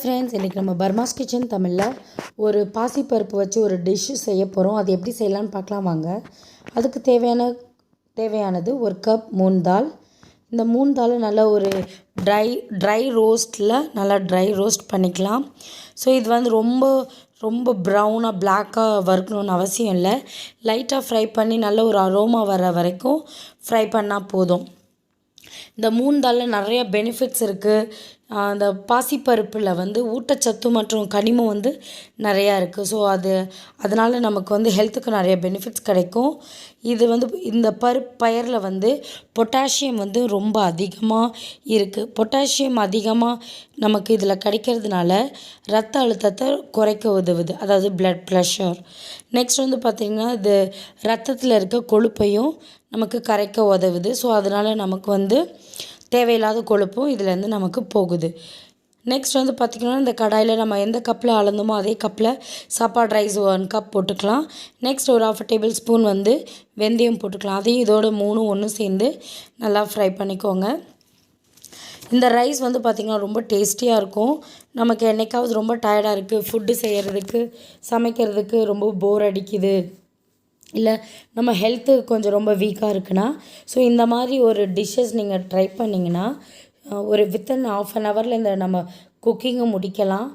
Friends இன்றைக்கி நம்ம பர்மாஸ் kitchen தமிழில் ஒரு பாசிப்பருப்பு வச்சு ஒரு டிஷ்ஷு செய்ய போகிறோம் அது எப்படி செய்யலான்னு பார்க்கலாம் வாங்க. அதுக்கு தேவையான தேவையானது ஒரு கப் மூன் தால் இந்த மூன் தாலை நல்லா ஒரு ட்ரை ட்ரை ரோஸ்ட்டில் நல்லா ட்ரை ரோஸ்ட் பண்ணிக்கலாம். ஸோ இது வந்து ரொம்ப ரொம்ப ப்ரௌனாக பிளாக்காக வறுக்கணும்னு அவசியம் இல்லை. லைட்டாக ஃப்ரை பண்ணி நல்ல ஒரு அரோமா வர வரைக்கும் ஃப்ரை பண்ணால் போதும். இந்த மூணு தாலில் நிறைய பெனிஃபிட்ஸ் இருக்குது அந்த பாசிப்பருப்பில் வந்து ஊட்டச்சத்து மற்றும் கனிமம் வந்து நிறையா இருக்குது ஸோ அது அதனால் நமக்கு வந்து ஹெல்த்துக்கு நிறைய பெனிஃபிட்ஸ் கிடைக்கும். இது வந்து இந்த பருப்பு பயரில் வந்து பொட்டாசியம் வந்து ரொம்ப அதிகமாக இருக்குது பொட்டாசியம் அதிகமாக நமக்கு இதில் கிடைக்கிறதுனால ரத்த அழுத்தத்தை குறைக்க உதவுது. அதாவது பிளட் ப்ரெஷர் நெக்ஸ்ட் வந்து பார்த்திங்கன்னா இது ரத்தத்தில் இருக்க கொழுப்பையும் நமக்கு கரைக்க உதவுது. ஸோ அதனால் நமக்கு வந்து தேவையில்லாத கொழுப்பும் இதுலேருந்து நமக்கு போகுது. நெக்ஸ்ட் வந்து பார்த்திங்கன்னா இந்த கடாயில் நம்ம எந்த கப்பில் அளந்தோமோ அதே கப்பில் சாப்பாடு ரைஸ் ஒன் கப் போட்டுக்கலாம். நெக்ஸ்ட் ஒரு ஆஃப் டேபிள் ஸ்பூன் வந்து வெந்தயம் போட்டுக்கலாம். அதையும் இதோட மூணும் ஒன்று சேர்ந்து நல்லா ஃப்ரை பண்ணிக்கோங்க. இந்த ரைஸ் வந்து பார்த்திங்கன்னா ரொம்ப டேஸ்டியாக இருக்கும். நமக்கு என்னைக்காவது ரொம்ப டயர்டாக இருக்குது ஃபுட்டு செய்கிறதுக்கு சமைக்கிறதுக்கு ரொம்ப போர் அடிக்குது. இல்லை நம்ம ஹெல்த்து கொஞ்சம் ரொம்ப வீக்காக இருக்குன்னா ஸோ இந்த மாதிரி ஒரு டிஷ்ஷஸ் நீங்கள் ட்ரை பண்ணிங்கன்னா ஒரு வித்தின் ஆஃப் அன் ஹவரில் இந்த நம்ம குக்கிங்கை முடிக்கலாம்.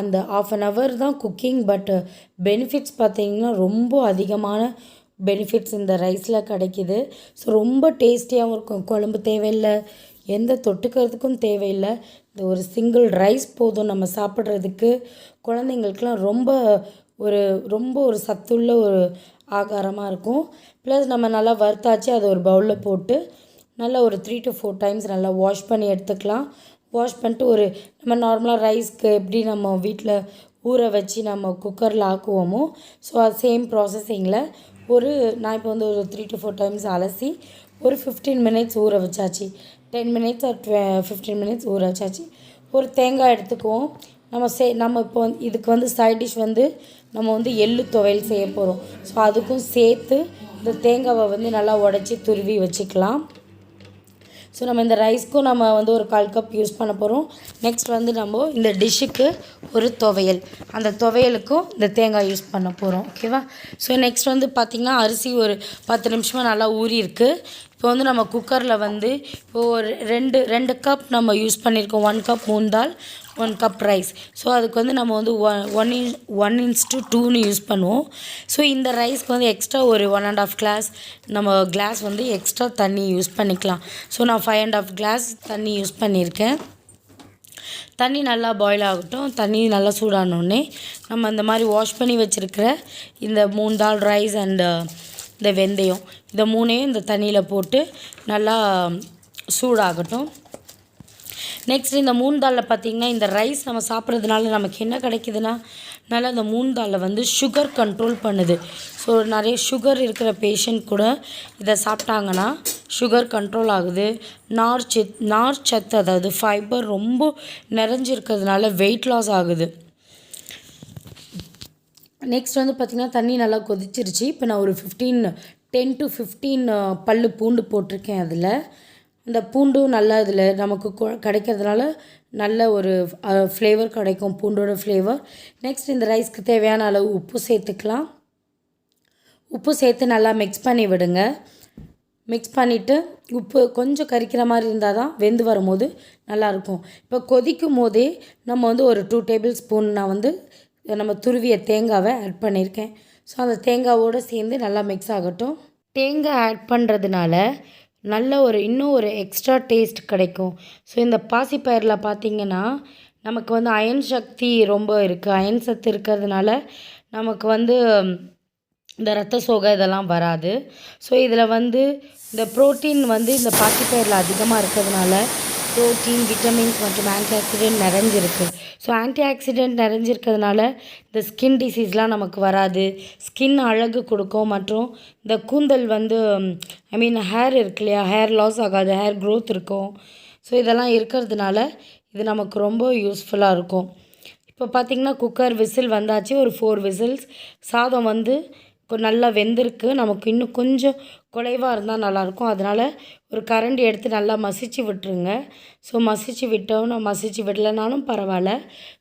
அந்த ஆஃப் அன் ஹவர் தான் குக்கிங் பட் பெனிஃபிட்ஸ் பார்த்திங்கன்னா ரொம்ப அதிகமான பெனிஃபிட்ஸ் இந்த ரைஸில் கிடைக்கிது. ஸோ ரொம்ப டேஸ்டியாகவும் இருக்கும். குழம்பு தேவையில்லை எந்த தொட்டுக்கிறதுக்கும் தேவையில்லை. இந்த ஒரு சிங்கிள் ரைஸ் போதும் நம்ம சாப்பிட்றதுக்கு. குழந்தைங்களுக்குலாம் ரொம்ப ஒரு ரொம்ப ஒரு சத்துள்ள ஒரு ஆகாரமாக இருக்கும். ப்ளஸ் நம்ம நல்லா வறுத்தாச்சு அதை ஒரு பவுலில் போட்டு நல்லா ஒரு த்ரீ டு ஃபோர் டைம்ஸ் நல்லா வாஷ் பண்ணி எடுத்துக்கலாம். வாஷ் பண்ணிட்டு ஒரு நம்ம நார்மலாக ரைஸ்க்கு எப்படி நம்ம வீட்டில் ஊற வச்சு நம்ம குக்கரில் ஆக்குவோமோ ஸோ அது சேம் ப்ராசஸிங்கில் ஒரு நான் இப்போ வந்து ஒரு த்ரீ டு ஃபோர் டைம்ஸ் அலசி ஒரு ஃபிஃப்டீன் மினிட்ஸ் ஊற வச்சாச்சு. டென் மினிட்ஸ் ஆர் டுவெ ஃபிஃப்டீன் மினிட்ஸ் ஊற வச்சாச்சு. ஒரு தேங்காய் எடுத்துக்குவோம். நம்ம சே நம்ம இப்போ வந்து இதுக்கு வந்து சைட் டிஷ் வந்து நம்ம வந்து எள்ளு துவையல் செய்ய போகிறோம் ஸோ அதுக்கும் சேர்த்து இந்த தேங்காவை வந்து நல்லா உடச்சி துருவி வச்சுக்கலாம். ஸோ நம்ம இந்த ரைஸ்க்கும் நம்ம வந்து ஒரு கால் கப் யூஸ் பண்ண போகிறோம் நெக்ஸ்ட் வந்து நம்ம இந்த டிஷ்ஷுக்கு ஒரு துவையல். அந்த துவையலுக்கும் இந்த தேங்காய் யூஸ் பண்ண போகிறோம் ஓகேவா ஸோ நெக்ஸ்ட் வந்து பார்த்திங்கன்னா அரிசி ஒரு பத்து நிமிஷமாக நல்லா ஊறி இருக்குது இப்போ வந்து நம்ம குக்கரில் வந்து இப்போது ஒரு ரெண்டு ரெண்டு கப் நம்ம யூஸ் பண்ணியிருக்கோம் ஒன் கப் மூணு தால் ஒன் கப் ரைஸ் ஸோ அதுக்கு வந்து நம்ம வந்து one one in one is to டூன்னு யூஸ் பண்ணுவோம். ஸோ இந்த ரைஸ்க்கு வந்து எக்ஸ்ட்ரா ஒரு ஒன் அண்ட் ஆஃப் கிளாஸ் நம்ம கிளாஸ் வந்து எக்ஸ்ட்ரா தண்ணி யூஸ் பண்ணிக்கலாம். ஸோ நான் ஃபைவ் அண்ட் ஆஃப் கிளாஸ் தண்ணி யூஸ் பண்ணியிருக்கேன். தண்ணி நல்லா பாயில் ஆகட்டும். தண்ணி நல்லா சூடானோடனே நம்ம இந்த மாதிரி வாஷ் பண்ணி வச்சுருக்கிற இந்த மூணு தால் ரைஸ் அண்டு இந்த வெந்தயம். இந்த மூணையும் இந்த தண்ணியில் போட்டு நல்லா சூடாகட்டும். நெக்ஸ்ட் இந்த மூணு தாளில் பார்த்திங்கன்னா இந்த ரைஸ் நம்ம சாப்பிட்றதுனால நமக்கு என்ன கிடைக்குதுன்னா நல்லா இந்த மூணு தாளில் வந்து சுகர் கண்ட்ரோல் பண்ணுது. ஸோ நிறைய சுகர் இருக்கிற பேஷண்ட் கூட இதை சாப்பிட்டாங்கன்னா சுகர் கண்ட்ரோல் ஆகுது. நார் சத் நார் சத்து அதாவது ஃபைபர் ரொம்ப நிறைஞ்சிருக்கிறதுனால வெயிட் லாஸ் ஆகுது. நெக்ஸ்ட் வந்து பார்த்திங்கன்னா தண்ணி நல்லா கொதிச்சிருச்சு. இப்போ நான் ஒரு ஃபிஃப்டீன் டென் டு ஃபிஃப்டீன் பல் பூண்டு போட்டிருக்கேன் அதில். இந்த பூண்டும் நல்லா இதில் நமக்கு கிடைக்கிறதுனால நல்ல ஒரு ஃப்ளேவர் கிடைக்கும் பூண்டோட ஃப்ளேவர் நெக்ஸ்ட் இந்த ரைஸ்க்கு தேவையான அளவு உப்பு சேர்த்துக்கலாம். உப்பு சேர்த்து நல்லா மிக்ஸ் பண்ணி விடுங்க. மிக்ஸ் பண்ணிவிட்டு உப்பு கொஞ்சம் கறிக்கிற மாதிரி இருந்தால் தான் வெந்து வரும்போது நல்லாயிருக்கும் இப்போ கொதிக்கும் போதே நம்ம வந்து ஒரு டூ டேபிள் ஸ்பூன் நான் வந்து நம்ம துருவிய தேங்காவை ஆட் பண்ணியிருக்கேன். ஸோ அந்த தேங்காவோடு சேர்ந்து நல்லா மிக்ஸ் ஆகட்டும். தேங்காய் ஆட் பண்ணுறதுனால நல்ல ஒரு இன்னும் ஒரு எக்ஸ்ட்ரா டேஸ்ட் கிடைக்கும். ஸோ இந்த பாசிப்பயிரில் பார்த்திங்கன்னா நமக்கு வந்து அயன் சக்தி ரொம்ப இருக்குது அயன் சத்து இருக்கிறதுனால நமக்கு வந்து இந்த ரத்த சோகை இதெல்லாம் வராது. ஸோ இதில் வந்து இந்த ப்ரோட்டீன் வந்து இந்த பாசிப்பயிரில் அதிகமாக இருக்கிறதுனால ப்ரோட்டீன் விட்டமின்ஸ் மற்றும் ஆன்டி ஆக்சிடென்ட் நிறைஞ்சிருக்கு. ஸோ ஆன்டி ஆக்சிடென்ட் நிறைஞ்சிருக்கிறதுனால இந்த ஸ்கின் டிசீஸ்லாம் நமக்கு வராது. ஸ்கின் அழகு கொடுக்கும் மற்றும் இந்த கூந்தல் வந்து ஐ மீன் ஹேர் இருக்கு இல்லையா? ஹேர் லாஸ் ஆகாது ஹேர் க்ரோத் இருக்கும். ஸோ இதெல்லாம் இருக்கிறதுனால இது நமக்கு ரொம்ப யூஸ்ஃபுல்லாக இருக்கும். இப்போ பார்த்திங்கன்னா குக்கர் விசில் வந்தாச்சு. ஒரு ஃபோர் விசில்ஸ். சாதம் வந்து நல்லா வெந்திருக்கு. நமக்கு இன்னும் கொஞ்சம் குலைவாக இருந்தால் நல்லாயிருக்கும் அதனால் ஒரு கரண்டி எடுத்து நல்லா மசிச்சு விட்டுருங்க. ஸோ மசிச்சு விட்டோம் நான் மசிச்சு விடலைனாலும் பரவாயில்ல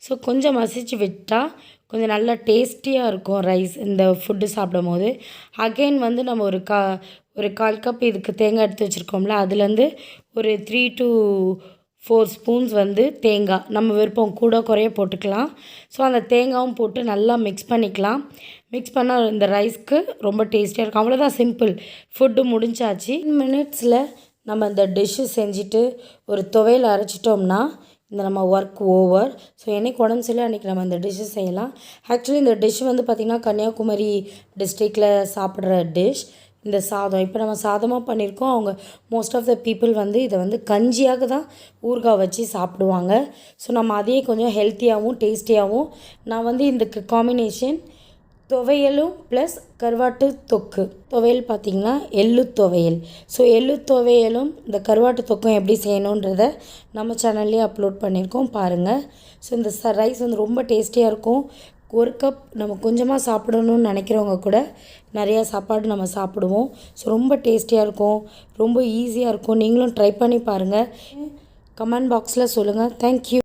ஸோ கொஞ்சம் மசிச்சு விட்டால் கொஞ்சம் நல்லா டேஸ்டியாக இருக்கும் ரைஸ் இந்த ஃபுட்டு சாப்பிடும் போது அகெயின் வந்து நம்ம ஒரு கா ஒரு கால் கப் இதுக்கு தேங்காய் எடுத்து வச்சுருக்கோம்ல அதுலேருந்து ஒரு த்ரீ டூ ஃபோர் ஸ்பூன்ஸ் வந்து தேங்காய். நம்ம விருப்பம் கூட குறைய போட்டுக்கலாம். ஸோ அந்த தேங்காயும் போட்டு நல்லா மிக்ஸ் பண்ணிக்கலாம். மிக்ஸ் பண்ணால் இந்த ரைஸ்க்கு ரொம்ப டேஸ்டியாக இருக்கும். அவ்வளோதான் சிம்பிள் ஃபுட்டு முடிஞ்சாச்சு. மினிட்ஸில் நம்ம இந்த டிஷ்ஷு செஞ்சுட்டு ஒரு துவையில் அரைச்சிட்டோம்னா இந்த நம்ம ஒர்க் ஓவர் ஸோ என்னைக்கு உடம்பு சரியில்லை அன்றைக்கி நம்ம இந்த டிஷ்ஷு செய்யலாம். ஆக்சுவலி இந்த டிஷ் வந்து பார்த்திங்கன்னா கன்னியாகுமரி டிஸ்ட்ரிக்டில் சாப்பிட்ற டிஷ் இந்த சாதம். இப்போ நம்ம சாதமாக பண்ணியிருக்கோம் அவங்க மோஸ்ட் ஆஃப் த பீப்புள் வந்து இதை வந்து கஞ்சியாக தான் ஊறுகாய் வச்சு சாப்பிடுவாங்க. ஸோ நம்ம அதையே கொஞ்சம் ஹெல்த்தியாகவும் டேஸ்டியாகவும் நான் வந்து இந்த காம்பினேஷன் துவையலும் ப்ளஸ் கருவாட்டு தொக்கு. துவையல் பார்த்திங்கன்னா எள்ளு துவையல். ஸோ எள்ளு துவையலும் இந்த கருவாட்டு தொக்கும் எப்படி செய்யணுன்றத நம்ம சேனல்லே அப்லோட் பண்ணியிருக்கோம். பாருங்கள் ஸோ இந்த ரைஸ் வந்து ரொம்ப டேஸ்டியாக இருக்கும். ஒரு கப் நம்ம கொஞ்சமாக சாப்பிடணும்னு நினைக்கிறவங்க கூட நிறையா சாப்பாடு நம்ம சாப்பிடுவோம். ஸோ ரொம்ப டேஸ்டியாக இருக்கும். ரொம்ப ஈஸியாக இருக்கும். நீங்களும் ட்ரை பண்ணி பாருங்கள் கமெண்ட் பாக்ஸில் சொல்லுங்கள் தேங்க்யூ